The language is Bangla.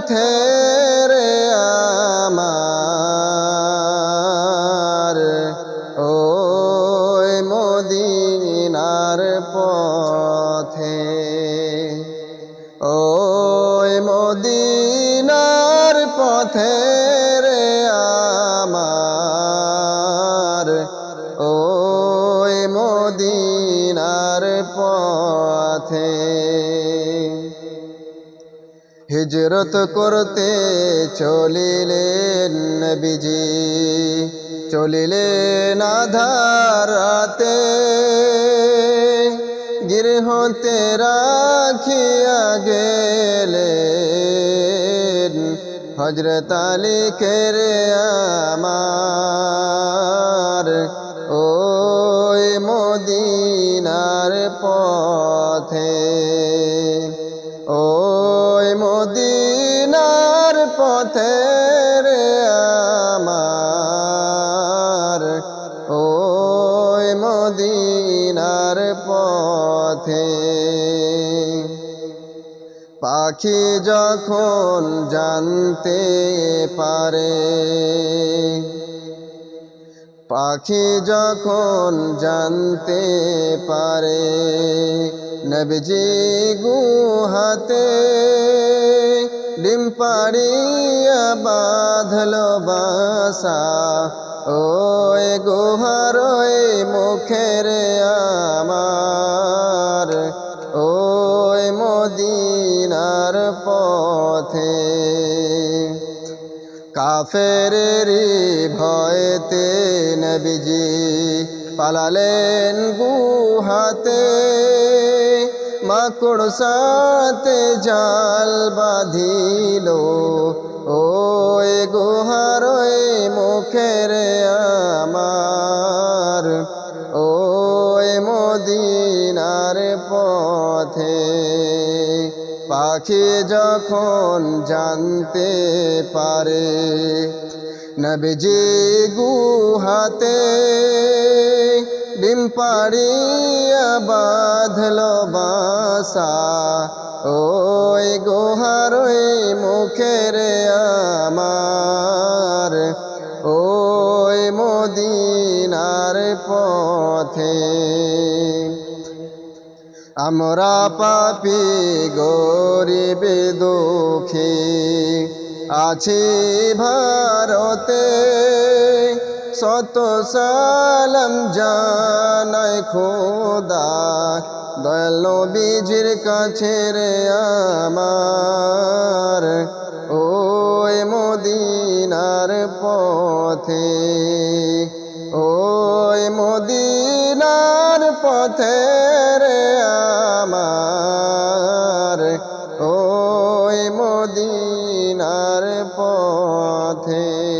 পথে রে আমার। ওই মদিনার পথে। ওই মদিনার পথে রে আমার। ওই মদিনার পথে। হিজরত করতে চলিলেন নবীজি। চলিলেন আধারাতে গৃহতে রাখিয়া গেলেন হজরত আলী কেরে আমার। ওই মদিনার পথে ওই মদিনার পথে রে আমার। ওই মদিনার পথে পাখি যখন জানতে পারে, পাখি যখন জানতে পারে, নবজি গুহাতে ডিম পাড়িয়া বাঁধল বাসা। ওই গুহার মুখের আমার। ওই মদিনার পথে কাফেরেরি ভয়তে নবীজি পালালেন গুহাতে। মাকড় সাথে জাল বাঁধিল। ওই গুহার মুখের আমার। ওই মদিনার পথে পাখি যখন জানতে পারে, নবীজি গুহাতে ডিম পাড়িয়া বাঁধল বাসা। ওই গুহার মুখের আমার। ওই মদিনার পথে। আমরা পাপি, গরিব, দুঃখী। আছি ভারতে শত সালাম জানাই খোদা, দয়াল বীজির কাছে রে আমার। ওই মদিনার পথে, ওই মদিনার পথে রে আমার। ওই মদিনার পথে